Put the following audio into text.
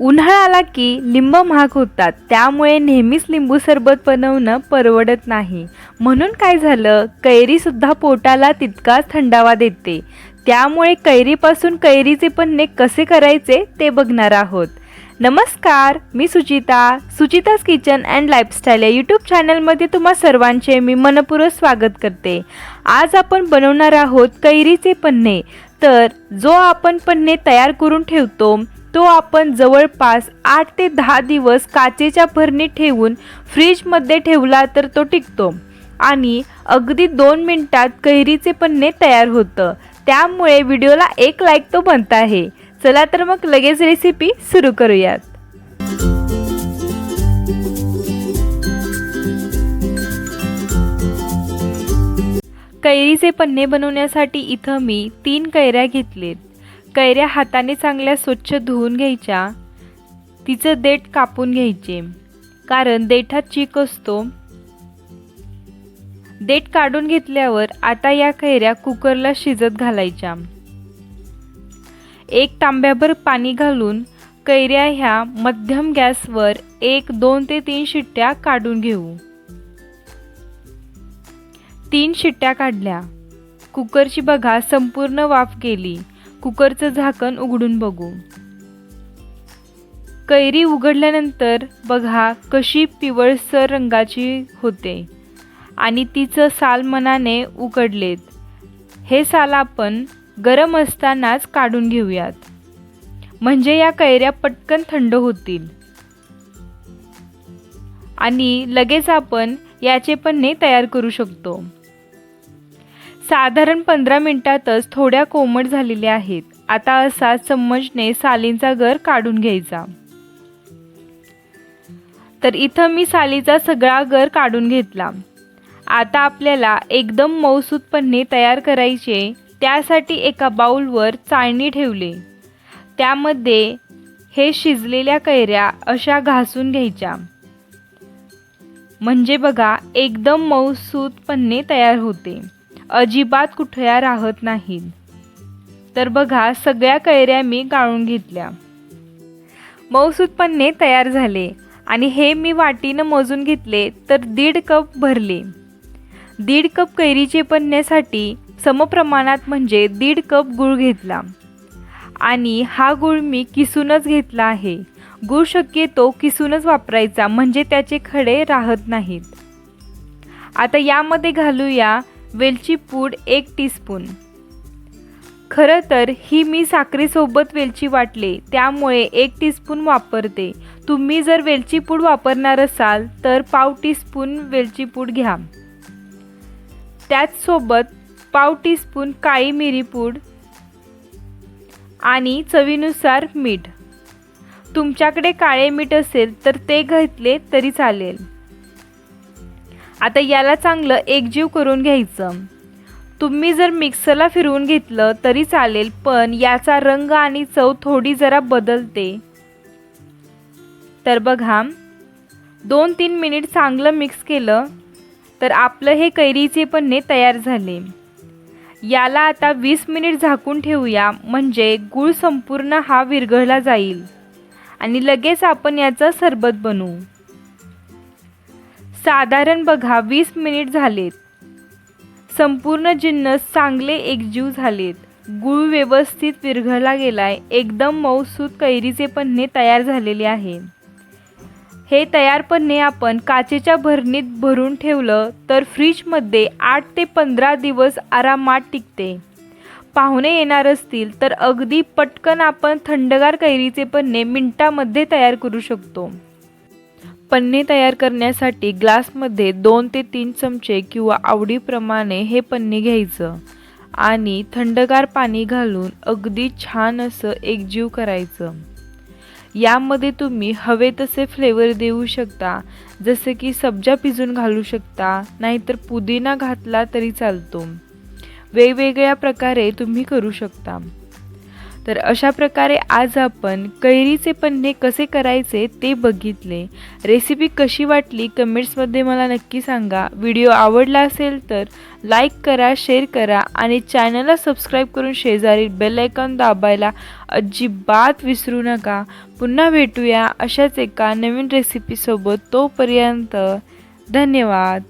उन्हाळा आला की लिंब महाग होतात. त्यामुळे नेहमीच लिंबू सरबत बनवणं परवडत नाही. म्हणून काय झालं? कैरीसुद्धा पोटाला तितकाच थंडावा देते. त्यामुळे कैरीपासून कैरीचे पन्ने कसे करायचे ते बघणार आहोत. नमस्कार मी Suchita. Suchita's kitchen and lifestyle या यूट्यूब चॅनलमध्ये तुम्हा सर्वांचे मी मनपूर्वक स्वागत करते. आज आपण बनवणार आहोत कैरीचे पन्ने. तर जो आपण पन्ने तयार करून ठेवतो तो आपण जवळपास आठ ते दहा दिवस काचेच्या भरणीत ठेवून फ्रीजमध्ये ठेवला तर तो टिकतो. आणि अगदी दोन मिनटात कैरीचे पन्ने तयार होतं. त्यामुळे व्हिडिओला एक लाईक तो बनता आहे. चला तर मग लगेच रेसिपी सुरू करूयात. कैरीचे पन्ने बनवण्यासाठी इथं मी तीन कैऱ्या घेतलेत. कैऱ्या हाताने चांगल्या स्वच्छ धुवून घ्यायच्या. तिचं देठ कापून घ्यायचे. कारण देठात चीक असतो. देठ काढून घेतल्यावर आता या कैऱ्या कुकरला शिजत घालायच्या. एक तांब्याभर पाणी घालून कैऱ्या ह्या मध्यम गॅसवर एक दोन ते तीन शिट्ट्या काढून घेऊ. तीन शिट्ट्या काढल्या. कुकरची बघा संपूर्ण वाफ गेली. कुकरचं झाकण उघडून बघू. कैरी उघडल्यानंतर बघा कशी पिवळसर रंगाची होते. आणि तिचं साल मनाने उघडलेत हे साल आपण गरम असतानाच काढून घेऊयात. म्हणजे या कैऱ्या पटकन थंड होतील. आणि लगेच आपण याचे पन्ने तयार करू शकतो. साधारण पंधरा मिनिटातच थोड्या कोमट झालेल्या आहेत. आता असा चम्मचने सालींचा गर काढून घ्यायचा. तर इथं मी सालीचा सगळा गर काढून घेतला. आता आपल्याला एकदम मऊसूत पन्ने तयार करायचे त्यासाठी एका बाऊलवर चाळणी ठेवले. त्यामध्ये हे शिजलेल्या कैऱ्या अशा घासून घ्यायच्या. म्हणजे बघा एकदम मऊसूत पन्ने तयार होते. अजिबात कुठल्या राहत नाहीत तर बघा सगळ्या कैऱ्या मी गाळून घेतल्या. मऊसूत तयार झाले आणि हे मी वाटीनं मोजून घेतले तर दीड कप भरले. दीड कप कैरीचे पन्न्यासाठी समप्रमाणात म्हणजे दीड कप गूळ घेतला. आणि हा गूळ मी किसूनच घेतला आहे. गूळ शक्यतो किसूनच वापरायचा म्हणजे त्याचे खडे राहत नाहीत. आता यामध्ये घालूया वेलची पूड एक टीस्पून. खरं तर ही मी साखरेसोबत वेलची वाटले त्यामुळे एक टीस्पून वापरते. तुम्ही जर वेलची पूड वापरणार असाल तर पाव टीस्पून वेलची पूड घ्या. त्याचसोबत पाव टीस्पून काळी मिरी पूड आणि चवीनुसार मीठ. तुमच्याकडे काळे मीठ असेल तर ते घेतले तरी चालेल. आता याला चांगलं एकजीव करून घ्यायचं. तुम्ही जर मिक्सरला फिरवून घेतलं तरी चालेल पण याचा रंग आणि चव थोडी जरा बदलते. तर बघा दोन तीन मिनिट चांगलं मिक्स केलं तर आपलं हे कैरीचे पन्ने तयार झाले. याला आता वीस मिनिट झाकून ठेवूया म्हणजे गूळ संपूर्ण हा विरघळला जाईल. आणि लगेच आपण याचं सरबत बनवू. साधारण बघा वीस मिनिट झालेत. संपूर्ण जिन्नस चांगले एकजीव झालेत. गुळ व्यवस्थित विरघळला गेलाय. एकदम मऊसूत कैरीचे पन्ने तयार झालेले आहे. हे तयार पन्ने आपण काचेच्या भरणीत भरून ठेवलं तर फ्रीजमध्ये आठ ते पंधरा दिवस आरामात टिकते. पाहुणे येणार असतील तर अगदी पटकन आपण थंडगार कैरीचे पन्ने मिनटामध्ये तयार करू शकतो. पन्ने तयार करण्यासाठी ग्लासमध्ये दोन ते तीन चमचे किंवा आवडीप्रमाणे हे पन्ने घ्यायचं आणि थंडगार पाणी घालून अगदी छान असं एकजीव करायचं. यामध्ये तुम्ही हवे तसे फ्लेवर देऊ शकता जसे की सब्जा पिजून घालू शकता नाहीतर पुदिना घातला तरी चालतो. वेगवेगळ्या प्रकारे तुम्ही करू शकता. तर अशा प्रकारे आज आपण कैरीचे पन्हे कसे करायचे ते बघितले. रेसिपी कशी वाटली कमेंट्समध्ये मला नक्की सांगा. व्हिडिओ आवडला असेल तर लाईक करा शेअर करा आणि चॅनलला सबस्क्राईब करून शेजारी बेल आयकॉन दाबायला अजिबात विसरू नका. पुन्हा भेटूया अशाच एका नवीन रेसिपीसोबत तोपर्यंत धन्यवाद.